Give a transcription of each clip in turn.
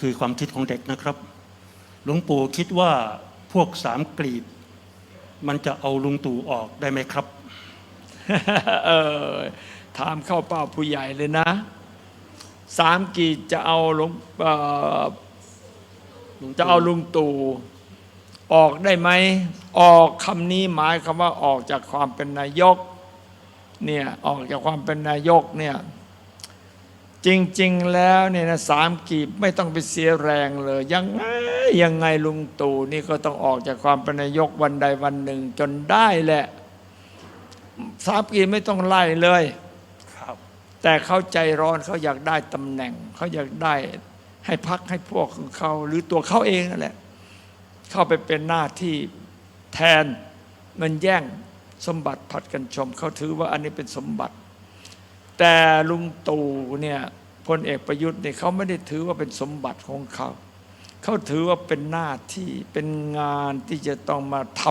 คือความคิดของเด็กนะครับ หลวงปู่คิดว่าพวกสามกลีบ มันจะเอาลุงตู่ออกได้ไหมครับ เออถามเข้าเป้าผู้ใหญ่เลยนะ สามกีดจะเอาหลวงเอ่อลุงจะเอาลุงตู่ออกได้ไหม ออกคำนี้หมายคำว่าออกจากความเป็นนายกเนี่ยออกจากความเป็นนายกเนี่ย จริง ๆ แล้วเนี่ยนะสามกีบไม่ต้องไปเสียแรงเลย ยังไงยังไงลุงตู่นี่ก็ต้องออกจากความเป็นนายกวันใดวันหนึ่ง จนได้แหละสามกีบไม่ต้องไล่เลยครับแต่เขาใจร้อนเขาอยากได้ตำแหน่ง เขาอยากได้ให้พักให้พวกของเขา หรือตัวเขาเองนั่นแหละ เข้าไปเป็นหน้าที่แทนมันแย่งสมบัติผัดกันชม เขาถือว่าอันนี้เป็นสมบัติ แต่ลุงตู่เนี่ยพลเอกประยุทธ์เนี่ยเขาไม่ได้ถือว่าเป็นสมบัติของเขา เขาถือว่าเป็นหน้าที่เป็นงานที่จะต้องมาท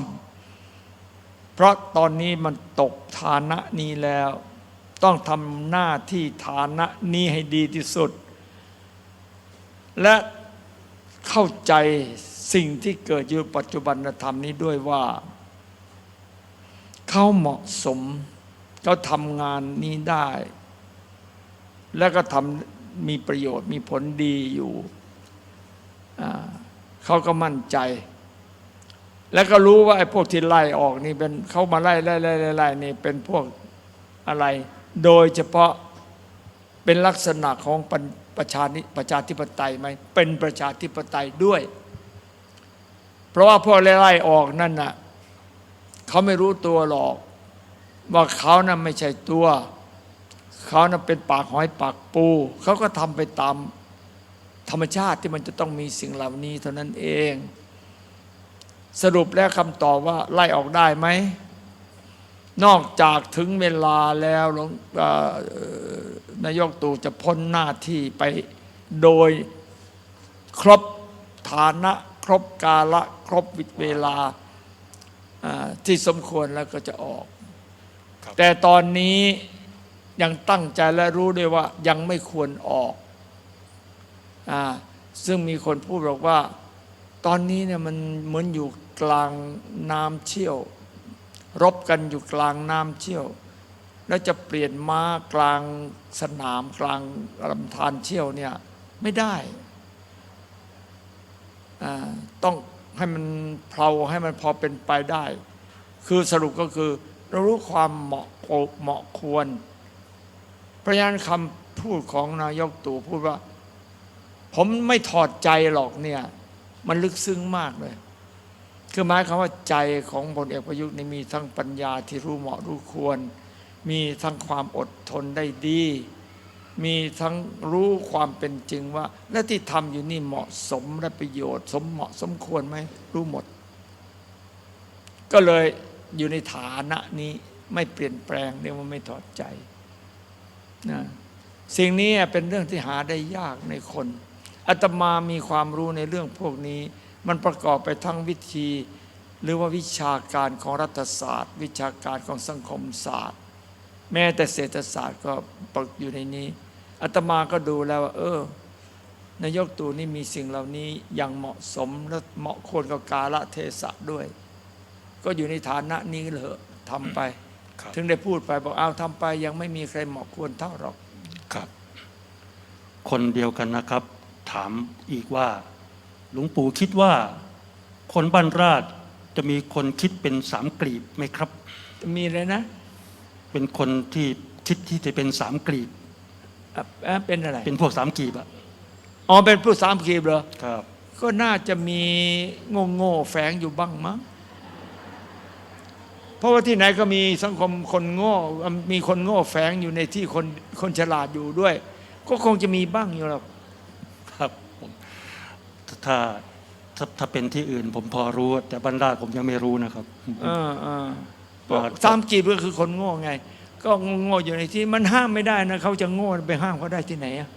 ำเพราะตอนนี้มันตกฐานะนี้แล้ว ต้องทำหน้าที่ฐานะนี้ให้ดีที่สุด และเข้าใจสิ่งที่เกิดอยู่ปัจจุบันธรรมนี้ด้วยว่า เขาเหมาะสม เขาทำงานนี้ได้ แล้วก็ทำมีประโยชน์มีผลดีอยู่ เขาก็มั่นใจ แล้วก็รู้ว่าไอ้พวกที่ไล่ออกนี่เป็นเขามาไล่ไล่ไล่ไล่ไลนี่เป็นพวกอะไร โดยเฉพาะเป็นลักษณะของประประชานิประชาธิปไตยไหมเป็นประชาธิปไตยด้วย เพราะว่าพวกไล่ไล่ออกนั่นน่ะเขาไม่รู้ตัวหรอก ว่าเขานั้นไม่ใช่ตัว เขานั้นเป็นปากหอยปากปู เขาก็ทำไปตามธรรมชาติที่มันจะต้องมีสิ่งเหล่านี้เท่านั้นเอง สรุปแล้วคำตอบว่าไล่ออกได้ไหม นอกจากถึงเวลาแล้วหลวงนายกตู่จะพ้นหน้าที่ไปโดยครบฐานะ ครบกาละ ครบเวลาที่สมควรแล้วก็จะออก แต่ตอนนี้ยังตั้งใจและรู้ด้วยว่ายังไม่ควรออกอซึ่งมีคนพูดบอกว่า ตอนนี้เนี่ยมันเหมือนอยู่กลางน้ำเชี่ยว รบกันอยู่กลางน้ำเชี่ยว แล้วจะเปลี่ยนม้ากลางสนามกลางลำธารเชี่ยวเนี่ยไม่ได้ต้องให้มันเพลาให้มันพอเป็นไปได้ คือสรุปก็คือ เรารู้ความเหมาะเหมาะควร เพราะฉะนั้นคำพูดของนายกตู่พูดว่า ผมไม่ถอดใจหรอกเนี่ย มันลึกซึ้งมากเลย คือหมายความว่าใจของพลเอกประยุทธ์นี่มีทั้งปัญญาที่รู้เหมาะรู้ควร มีทั้งความอดทนได้ดี มีทั้งรู้ความเป็นจริงว่า และที่ทำอยู่นี่เหมาะสมและประโยชน์ สมเหมาะสมควรไหมรู้หมด ก็เลย อยู่ในฐานะนี้ไม่เปลี่ยนแปลงเรียกว่าไม่ถอดใจนะสิ่งนี้เป็นเรื่องที่หาได้ยากในคนอาตมามีความรู้ในเรื่องพวกนี้ มันประกอบไปทั้งวิธี หรือว่าวิชาการของรัฐศาสตร์ วิชาการของสังคมศาสตร์ แม้แต่เศรษฐศาสตร์ก็ปรกอยู่ในนี้อาตมาก็ดูแล้วว่า เออนายกตู่นี่มีสิ่งเหล่านี้อย่างเหมาะสมและเหมาะควรกับกาลเทศะด้วย ก็อยู่ในฐานะนี้เลยทำไปครับถึงได้พูดไปบอกเอาทำไปยังไม่มีใครเหมาะควรเท่าหรอกครับ คนเดียวกันนะครับ ถามอีกว่าหลวงปู่คิดว่า คนบ้านราชจะมีคนคิดเป็นสามกลีบไหมครับ มีเลยนะ เป็นคนที่คิดที่จะเป็นสามกลีบอะอะเป็นอะไร เป็นพวกสามกลีบอะอ๋อเป็นผู้สามขีบเหรอครับ ก็น่าจะมีโง่โง่ๆแฝงอยู่บ้างมั้งเพ ราะว่าที่ไหนก็มีสังคมคนโง่ มีคนโง่แฝงอยู่ในที่คนคนฉลาดอยู่ด้วย ก็คงจะมีบ้างอยู่หรอกครับผมถ้าถ้าถ้าเป็นที่อื่น ผมพอรู้ แต่บ้านราชผมยังไม่รู้นะครับเออเออว่าสามกีบก็คือคนโง่ไง ก็โง่ๆอยู่ในที่มันห้ามไม่ได้นะเขาจะโง่ไปห้ามเขาได้ที่ไหนอะ